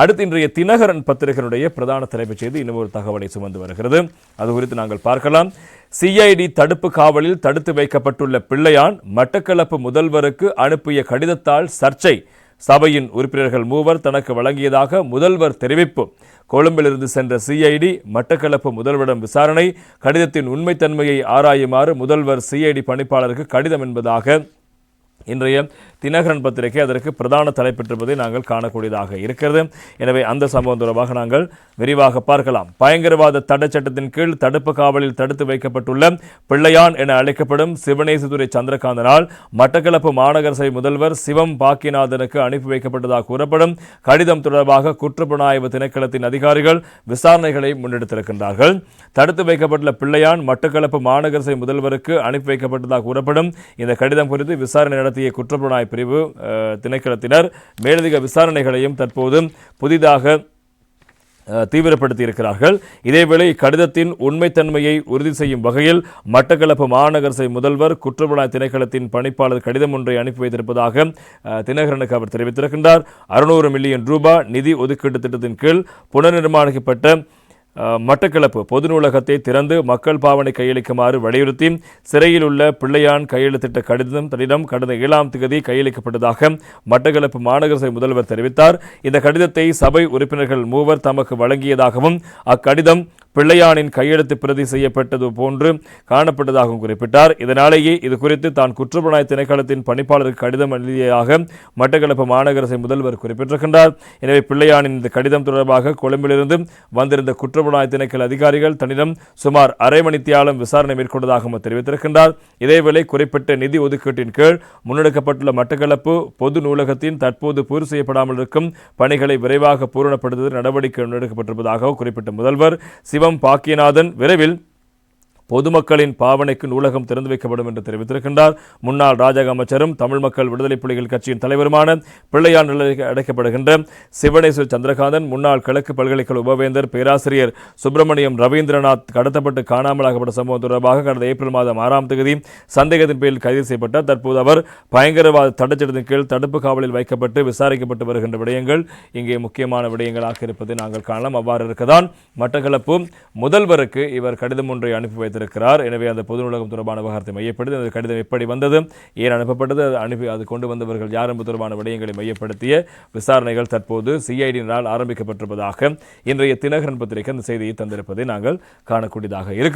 அடுத்து இன்றைய தினகரன் பத்திரிகையினுடைய பிரதான தலைப்புச் செய்தி இன்னும் ஒரு தகவலை சுமந்து வருகிறது. அது குறித்து நாங்கள் பார்க்கலாம். சிஐடி தடுப்பு காவலில் தடுத்து வைக்கப்பட்டுள்ள பிள்ளையான் மட்டக்களப்பு முதல்வருக்கு அனுப்பிய கடிதத்தால் சர்ச்சை. சபையின் உறுப்பினர்கள் மூவர் தனக்கு வழங்கியதாக முதல்வர் தெரிவிப்பு. கொழும்பிலிருந்து சென்ற சிஐடி மட்டக்களப்பு முதல்வரிடம் விசாரணை. கடிதத்தின் உண்மைத்தன்மையை ஆராயுமாறு முதல்வர் சிஐடி பணிப்பாளருக்கு கடிதம் என்பதாக இன்றைய தினகரன் பத்திரிகை அதற்கு பிரதான தலைப்பெற்றிருப்பதை நாங்கள் காணக்கூடியதாக இருக்கிறது. எனவே அந்த சம்பவம் தொடர்பாக நாங்கள் விரிவாக பார்க்கலாம். பயங்கரவாத தடை சட்டத்தின் கீழ் தடுப்பு காவலில் தடுத்து வைக்கப்பட்டுள்ள பிள்ளையான் என அழைக்கப்படும் சிவனேசதுரை சந்திரகாந்தனால் மட்டக்களப்பு மாநகர சபை முதல்வர் சிவம் பாக்கியநாதனுக்கு அனுப்பி வைக்கப்பட்டதாக கூறப்படும் கடிதம் தொடர்பாக குற்றப்புலனாய்வு திணைக்களத்தின் அதிகாரிகள் விசாரணைகளை முன்னெடுத்திருக்கின்றார்கள். தடுத்து வைக்கப்பட்டுள்ள பிள்ளையான் மட்டக்களப்பு மாநகர சபை முதல்வருக்கு அனுப்பி வைக்கப்பட்டதாக கூறப்படும் இந்த கடிதம் குறித்து விசாரணை நடத்திய குற்றப்புலனாய் பிரிவு திணைக்களத்தினர் மேலதிக விசாரணைகளையும் தற்போது புதிதாக தீவிரப்படுத்தி இருக்கிறார்கள் இதேவேளை இக்கடிதத்தின் உண்மைத்தன்மையை உறுதி செய்யும் வகையில் மட்டக்களப்பு மாநகர சபை முதல்வர் குற்றப்புலனாய் திணைக்களத்தின் பணிப்பாளர் கடிதம் ஒன்றை அனுப்பி வைத்திருப்பதாக தினகரனுக்கு அவர் தெரிவித்திருக்கின்றார். அறுநூறு மில்லியன் ரூபாய் நிதி ஒதுக்கீட்டு திட்டத்தின் கீழ் புனர்நிர்மாணிக்கப்பட்ட மட்டக்களப்பு பொது நூலகத்தை திறந்து மக்கள் பாவனை கையளிக்குமாறு வலியுறுத்தி சிறையில் உள்ள பிள்ளையான் கையெழுத்திட்ட கடிதம் தன்னிடம் கடந்த ஏழாம் தேதி கையளிக்கப்பட்டதாக மட்டக்களப்பு மாநகர சபை முதல்வர் தெரிவித்தார். இந்த கடிதத்தை சபை உறுப்பினர்கள் மூவர் தமக்கு வழங்கியதாகவும் அக்கடிதம் பிள்ளையானின் கையெழுத்து பிரதி செய்யப்பட்டது போன்று காணப்பட்டதாகவும் குறிப்பிட்டார். இதனாலேயே இது குறித்து தான் குற்றப்புலனாய் திணைக்களத்தின் பணிப்பாளருக்கு கடிதம் எழுதியதாக மட்டக்களப்பு மாநகரசை முதல்வர் குறிப்பிட்டிருக்கின்றார். எனவே பிள்ளையானின் இந்த கடிதம் தொடர்பாக கொழும்பிலிருந்து வந்திருந்த குற்றப்புலனாய் திணைக்கள அதிகாரிகள் தன்னிடம் சுமார் அரை மணித்தியாலம் விசாரணை மேற்கொண்டதாகவும் தெரிவித்திருக்கின்றார். இதேவேளை குறிப்பிட்ட நிதி ஒதுக்கீட்டின் கீழ் முன்னெடுக்கப்பட்டுள்ள மட்டக்களப்பு பொது நூலகத்தின் தற்போது பூர்த்தி செய்யப்படாமல் இருக்கும் பணிகளை விரைவாக பூரணப்படுத்த நடவடிக்கை முன்னெடுக்கப்பட்டிருப்பதாக குறிப்பிட்ட முதல்வர் பாக்கியநாதன் விரைவில் பொதுமக்களின் பாவனைக்கு நூலகம் திறந்து வைக்கப்படும் என்று தெரிவித்திருக்கின்றார். முன்னாள் ராஜக அமைச்சரும் தமிழ் மக்கள் விடுதலை புலிகள் கட்சியின் தலைவருமான பிள்ளையார் நிலையில் அடைக்கப்படுகின்ற சிவனேஸ்வர் சந்திரகாந்தன் முன்னாள் கிழக்கு பல்கலைக்கழக உபவேந்தர் பேராசிரியர் சுப்பிரமணியம் ரவீந்திரநாத் கடத்தப்பட்டு காணாமலாகப்பட்ட சம்பவம் தொடர்பாக கடந்த ஏப்ரல் மாதம் ஆறாம் தேதி சந்தேகத்தின் பேரில் கைது செய்யப்பட்டார் தற்போது அவர் பயங்கரவாத தடைச்சட்டத்தின் கீழ் தடுப்பு காவலில் வைக்கப்பட்டு விசாரிக்கப்பட்டு வருகின்ற விடயங்கள் இங்கே முக்கியமான விடயங்களாக இருப்பதை நாங்கள் காணலாம். அவ்வாறு இருக்கதான் மட்டக்களப்பு முதல்வருக்கு இவர் கடிதம் ஒன்றை அனுப்பி வைத்திருக்கிறார். எனவே அந்த பொது நூலகம் தொடர்பான விவகாரத்தை மையப்படுத்தி அந்த கடிதம் எப்படி வந்தது ஏன் அனுப்பப்பட்டது அது அனுப்பி அது கொண்டு வந்தவர்கள் யார் என்பது தொடர்பான விடயங்களை மையப்படுத்திய விசாரணைகள் தற்போது சிஐடியினால் ஆரம்பிக்கப்பட்டிருப்பதாக இன்றைய தினகரன் பத்திரிகை அந்த செய்தியை தந்திருப்பதை நாங்கள் காணக்கூடியதாக இருக்கிறது.